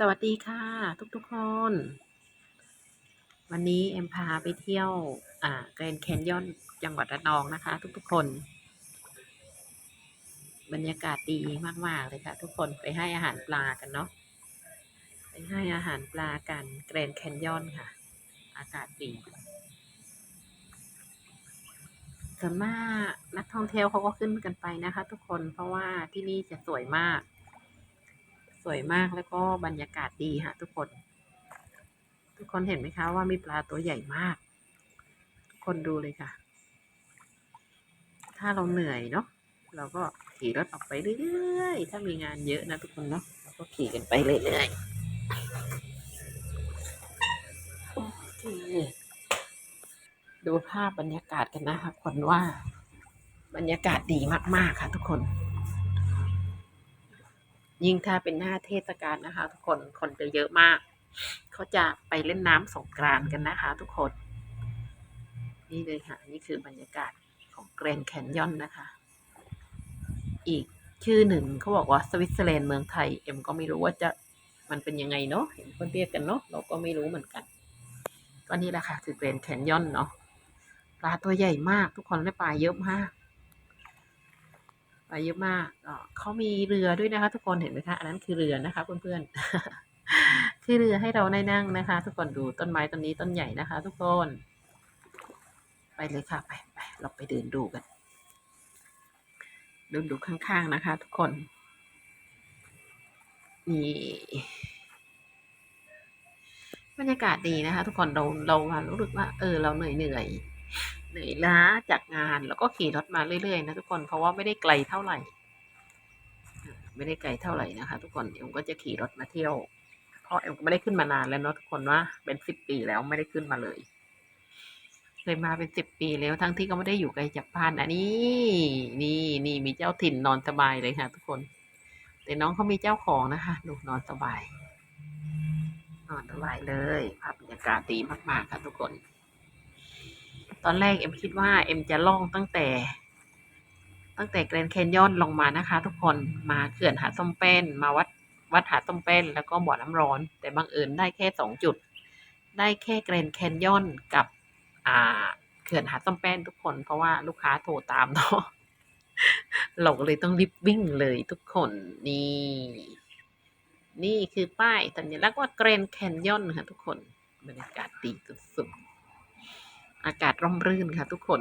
สวัสดีค่ะ ทุกๆคน วันนี้เอ็มพาไปเที่ยวอ่าแกรนแคนยอนจังหวัดระนองนะคะ ทุกๆคน บรรยากาศดีมากๆเลยค่ะ ทุกคนไปให้อาหารปลากันเนาะไปให้อาหารปลากันแกรนแคนยอนค่ะ อากาศดีส่วนมากนักท่องเที่ยวเขาก็ขึ้นกันไปนะคะ ทุกคนเพราะว่าที่นี่จะสวยมาก วยมากแล้วก็บรรยากาศดีค่ะทุกคน ทุกคนเห็นไหมคะว่ามีปลาตัวใหญ่มาก ทุกคนดูเลยค่ะ ถ้าเราเหนื่อยเนาะเราก็ขี่รถออกไปเรื่อยๆ ถ้ามีงานเยอะนะทุกคนเนาะเราก็ขี่กันไปเรื่อยๆดูภาพบรรยากาศกันนะคะคนว่าบรรยากาศดีมากๆค่ะทุกคน ยิ่งถ้าเป็นหน้าเทศกาลนะคะ ทุกคนคนจะเยอะมาก เขาจะไปเล่นน้ำสงกรานกันนะคะ ทุกคน นี่เลยค่ะ นี่คือบรรยากาศของแกรนด์แคนยอนนะคะ อีกชื่อหนึ่งเขาบอกว่าสวิตเซอร์แลนด์เมืองไทย เอ็มก็ไม่รู้ว่าจะมันเป็นยังไงเนาะเห็นคนเรียกกันเนาะเราก็ไม่รู้เหมือนกัน ก็นี่แหละค่ะ คือแกรนด์แคนยอนเนาะปลาตัวใหญ่มากทุกคนได้ปลาเยอะมาก ปลายอะมากเขามีเรือด้วยนะคะ ทุกคนเห็นไหมคะอันนั้นคือเรือนะคะ เพื่อนๆคือเรือให้เราได้นั่งนะคะ ทุกคนดูต้นไม้ต้นนี้ต้นใหญ่นะคะ ทุกคน ไปเลยค่ะไปไปเราไปเดินดูกันเดินดูข้างๆนะคะ ทุกคนนี่บรรยากาศดีนะคะ ทุกคนเราเรารู้สึกว่า เออ เราเหนื่อยเหนื่อย เหนื่อยล้าจากงานแล้วก็ขี่รถมาเรื่อยๆนะทุกคนเพราะว่าไม่ได้ไกลเท่าไหร่ ไม่ได้ไกลเท่าไหร่นะคะ ทุกคนเอ็มก็จะขี่รถมาเที่ยว เพราะเอ็มก็ไม่ได้ขึ้นมานานแล้วเนาะทุกคนว่าเป็นสิบปีแล้วไม่ได้ขึ้นมาเลยเคยมาเป็นสิบปีแล้วทั้งที่ก็ไม่ได้อยู่ไกลจากบ้านอันนี้นี่นี่มีเจ้าถิ่นนอนสบายเลยค่ะ ทุกคน แต่น้องเขามีเจ้าของนะคะดูนอนสบาย นอนสบายเลยภาพบรรยากาศดีมากๆค่ะทุกคน ตอนแรกเอ็มคิดว่าเอ็มจะล่องตั้งแต่ ตั้งแต่แกรนแคนยอนลงมานะคะ ทุกคนมาเขื่อนหาดส้มแป้น มาวัดวัดหาดส้มแป้น แล้วก็บ่อน้ำร้อน แต่บังเอิญได้แค่สองจุด ได้แค่แกรนแคนยอนกับอ่าเขื่อนหาดส้มแป้นทุกคน เพราะว่าลูกค้าโทรตามเนาะเราก็เลยต้องรีบวิ่งเลยทุกคนนี่นี่คือป้ายสัญลักษณ์ว่าแกรนแคนยอนค่ะทุกคน บรรยากาศดีสุดๆ อากาศร่มรื่นค่ะ ทุกคน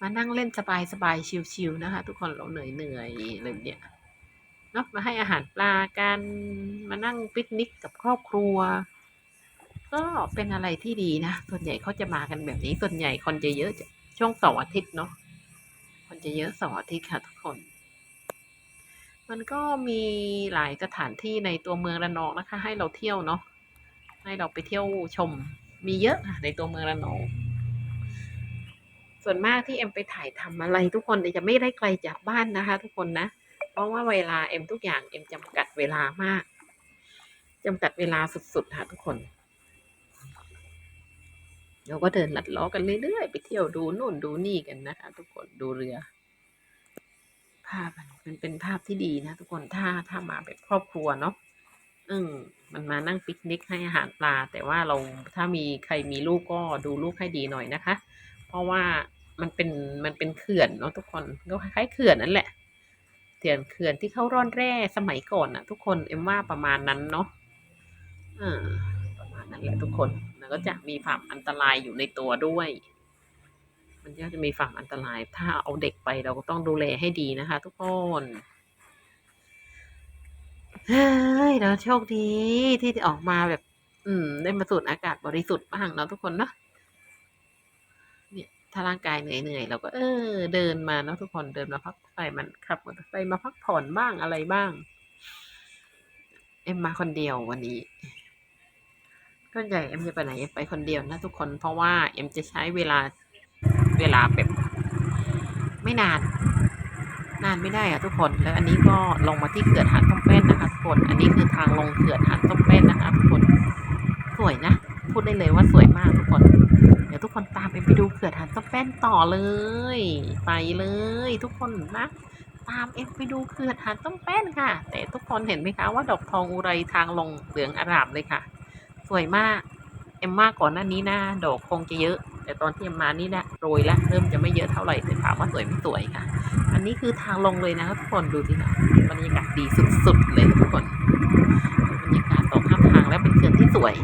มานั่งเล่นสบายสบายๆชิลๆนะคะ ทุกคนเราเหนื่อยเหนื่อยๆเลยเนี่ยเนาะมาให้อาหารปลากันมานั่งปิกนิกกับครอบครัว ก็เป็นอะไรที่ดีนะ ส่วนใหญ่เขาจะมากันแบบนี้ ส่วนใหญ่คนจะเยอะจะช่วงเสาร์อาทิตย์เนาะคนจะเยอะเสาร์อาทิตย์ค่ะ ทุกคน มันก็มีหลายสถานที่ในตัวเมืองระนองนะคะ ให้เราเที่ยวเนาะให้เราไปเที่ยวชม มีเยอะค่ะในตัวเมืองระนอง ส่วนมากที่เอ็มไปถ่ายทำอะไร ทุกคนจะไม่ได้ไกลจากบ้านนะคะ ทุกคนนะ เพราะว่าเวลาเอ็มทุกอย่างเอ็มจำกัดเวลามากจำกัดเวลาสุดๆค่ะทุกคนเราก็เดินลัดล้อกันเรื่อยๆ ไปเที่ยวดูนู่นดูนี่กันนะคะ ทุกคนดูเรือ ภาพมันมันเป็นภาพที่ดีนะ ทุกคนถ้าถ้ามาแบบครอบครัวเนาะอืม มันมานั่งปิกนิกให้อาหารปลา แต่ว่าเราถ้ามีใครมีลูกก็ดูลูกให้ดีหน่อยนะคะ เพราะว่ามันเป็นมันเป็นเขื่อนเนาะทุกคนก็คล้ายๆเขื่อนนั่นแหละเขื่อนเขื่อนที่เขาร่อนแร่สมัยก่อนอะทุกคนเอ็มว่าประมาณนั้นเนาะอ่าประมาณนั้นแหละทุกคนมันก็จะมีความอันตรายอยู่ในตัวด้วย มันก็จะมีฝั่งอันตราย ถ้าเอาเด็กไปเราก็ต้องดูแลให้ดีนะคะ ทุกคน เฮ้ยเราโชคดีที่ออกมาแบบ อืม ได้มาสูดอากาศบริสุทธิ์บ้างเนาะทุกคนเนาะเนี่ย ถ้าร่างกายเหนื่อยๆเราก็ เออ เดินมาเนาะทุกคนเดินมาพักไปมันขับมอเตอร์ไซค์มาพักผ่อนบ้างอะไรบ้าง เอ็มมาคนเดียววันนี้ก็ใหญ่เอ็มจะไปไหนเอ็มไปคนเดียวนะทุกคนเพราะว่าเอ็มจะใช้เวลาเวลาแบบไม่นาน นานไม่ได้อะทุกคน แล้วอันนี้ก็ลงมาที่เขื่อนหาดส้มแป้นนะ คน อันนี้คือทางลงเขื่อนหาดส้มแป้นนะคะทุกคนสวยนะ พูดได้เลยว่าสวยมากทุกคน เดี๋ยวทุกคนตามเอ็มไปดูเขื่อนหาดส้มแป้นต่อเลย ไปเลย ทุกคนนะตามเอ็มไปดูเขื่อนหาดต้มแป้นค่ะ แต่ทุกคนเห็นไหมคะว่าดอกทองอุไรทางลงเหลืองอารามเลยค่ะ สวยมาก เอ็มมาก่อนหน้านี้นะดอกคงจะเยอะ แต่ตอนที่เอ็มมานี่นะโรยแล้วเริ่มจะไม่เยอะเท่าไหร่แต่ถามว่าสวยไม่สวยค่ะ อันนี้คือทางลงเลยนะทุกคนดูสิค่ะบรรยากาศดีสุดๆเลยทุกคนบรรยากาศตรงข้ามทางและเป็นเขื่อนที่สวย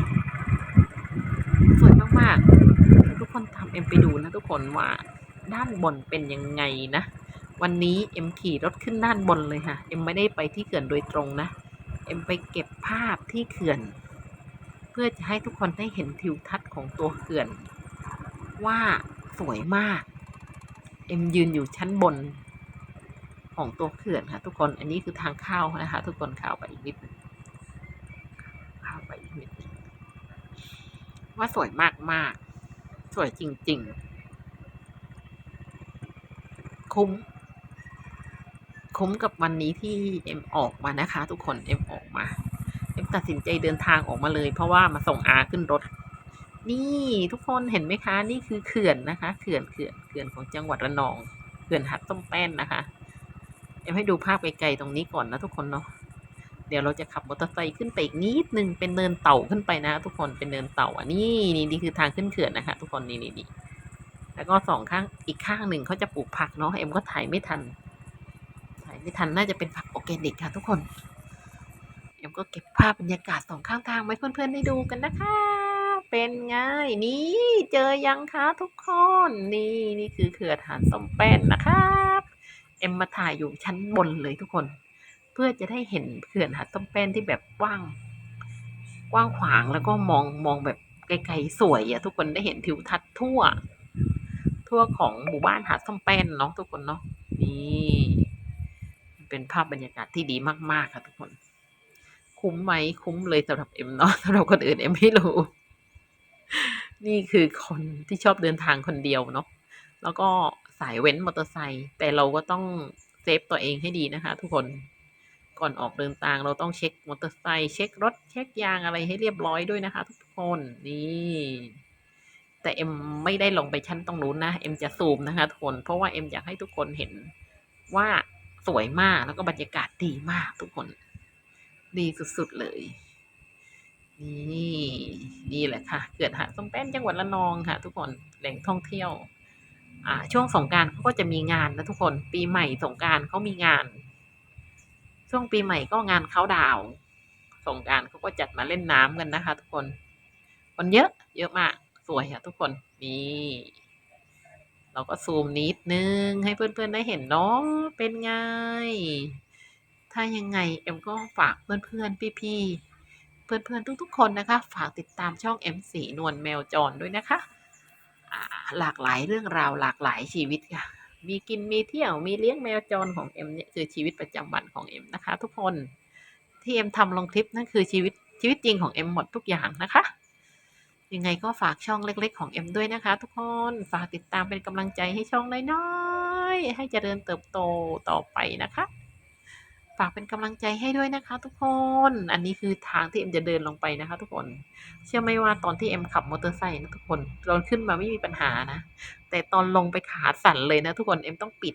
สวยมากๆทุกคนทำเอ็มไปดูนะทุกคนว่าด้านบนเป็นยังไงนะ วันนี้เอ็มขี่รถขึ้นด้านบนเลยค่ะเอ็มไม่ได้ไปที่เขื่อนโดยตรงนะเอ็มไปเก็บภาพที่เขื่อน เพื่อจะให้ทุกคนได้เห็นทิวทัศน์ของตัวเขื่อน ว่าสวยมาก เอ็มยืนอยู่ชั้นบน ของตัวเขื่อนค่ะ ทุกคน อันนี้คือทางเข้านะคะ ทุกคนเข้าไปอีกนิดนึงเข้าไปอีกนิดนึงว่าสวยมากมากสวยจริง ๆ คุ้ม คุ้มกับวันนี้ที่เอ็มออกมานะคะ ทุกคนเอ็มออกมาเอ็มตัดสินใจเดินทางออกมาเลย เพราะว่ามาส่งอาขึ้นรถ นี่ทุกคนเห็นไหมคะ นี่คือเขื่อนนะคะ เขื่อนเขื่อนเขื่อนของจังหวัดระนอง เขื่อนหัดต้มแป้นนะคะ เอ็มให้ดูภาพไกลๆตรงนี้ก่อนนะทุกคนเนาะเดี๋ยวเราจะขับมอเตอร์ไซค์ขึ้นไปอีกนิดนึงเป็นเนินเต่าขึ้นไปนะ ทุกคนเป็นเนินเต่าอะนี่นี่นี่คือทางขึ้นเขื่อนนะคะทุกคนนี่นี่นี่แล้วก็สองข้างอีกข้างหนึ่งเขาจะปลูกผักเนาะเอ็มก็ถ่ายไม่ทัน ถ่ายไม่ทันน่าจะเป็นผักออร์แกนิกค่ะ ทุกคนเอ็มก็เก็บภาพบรรยากาศสองข้างทางไว้เพื่อนๆได้ดูกันนะคะเป็นไงนี่เจอยังคะทุกคนนี่นี่คือเขื่อนหาดส้มแป้นนะครับ เอ็มมาถ่ายอยู่ชั้นบนเลยทุกคน เพื่อจะได้เห็นเขื่อนหาดส้มแป้นที่แบบกว้าง กว้างขวางแล้วก็มองมองแบบไกลๆสวยอะทุกคนได้เห็นทิวทัศน์ทั่ว ทั่วของหมู่บ้านหาดส้มแป้นเนาะทุกคนเนาะนี่เป็นภาพบรรยากาศที่ดีมากๆค่ะทุกคน คุ้มไหมคุ้มเลยสำหรับเอ็มเนาะสำหรับคนอื่นเอ็มไม่รู้นี่คือคนที่ชอบเดินทางคนเดียวเนาะแล้วก็ สายเว้นมอเตอร์ไซค์แต่เราก็ต้องเซฟตัวเองให้ดีนะคะ ทุกคนก่อนออกเดินทางเราต้องเช็คมอเตอร์ไซค์เช็ครถเช็คยางอะไรให้เรียบร้อยด้วยนะคะ ทุกคนนี่แต่เอ็มไม่ได้ลงไปชั้นตรงนู้นนะเอ็มจะซูมนะคะทุกคนเพราะว่าเอ็มอยากให้ทุกคนเห็นว่าสวยมากแล้วก็บรรยากาศดีมากทุกคน ดีสุดๆเลยนี่นี่แหละค่ะ เกิดหาดสมแป้นจังหวัดระนองค่ะ ทุกคนแหล่งท่องเที่ยว ช่วงสงการเขาก็จะมีงานนะทุกคน ปีใหม่สงการเขามีงาน ช่วงปีใหม่ก็งานเขาดาวสงการเขาก็จัดมาเล่นน้ำกันนะคะ ทุกคน คนเยอะ เยอะมากสวยค่ะทุกคนนี่เราก็ซูมนิดนึง ให้เพื่อนๆได้เห็นเนาะเป็นไง ถ้ายังไงเอ็มก็ฝากเพื่อนๆพี่ๆเพื่อนๆทุกๆคนนะคะ ฝากติดตามช่อง M4 นวลแมวจรด้วยนะคะ หลากหลายเรื่องราวหลากหลายชีวิตค่ะ มีกินมีเที่ยวมีเลี้ยงแมวจรของเอ็มเนี่ยคือชีวิตประจำวันของเอ็มนะคะ ทุกคนที่เอ็มทำลงคลิปนั่นคือชีวิตชีวิตจริงของเอ็มหมดทุกอย่างนะคะ ยังไงก็ฝากช่องเล็ก ๆ ของเอ็มด้วยนะคะ ทุกคนฝากติดตามเป็นกำลังใจให้ช่องน้อยๆให้เจริญเติบโตต่อไปนะคะ ฝากเป็นกำลังใจให้ด้วยนะคะทุกคน อันนี้คือทางที่เอ็มจะเดินลงไปนะคะ ทุกคน เชื่อไหมว่าตอนที่เอ็มขับมอเตอร์ไซค์นะทุกคนตอนขึ้นมาไม่มีปัญหานะ แต่ตอนลงไปขาสั่นเลยนะทุกคนเอ็มต้องปิด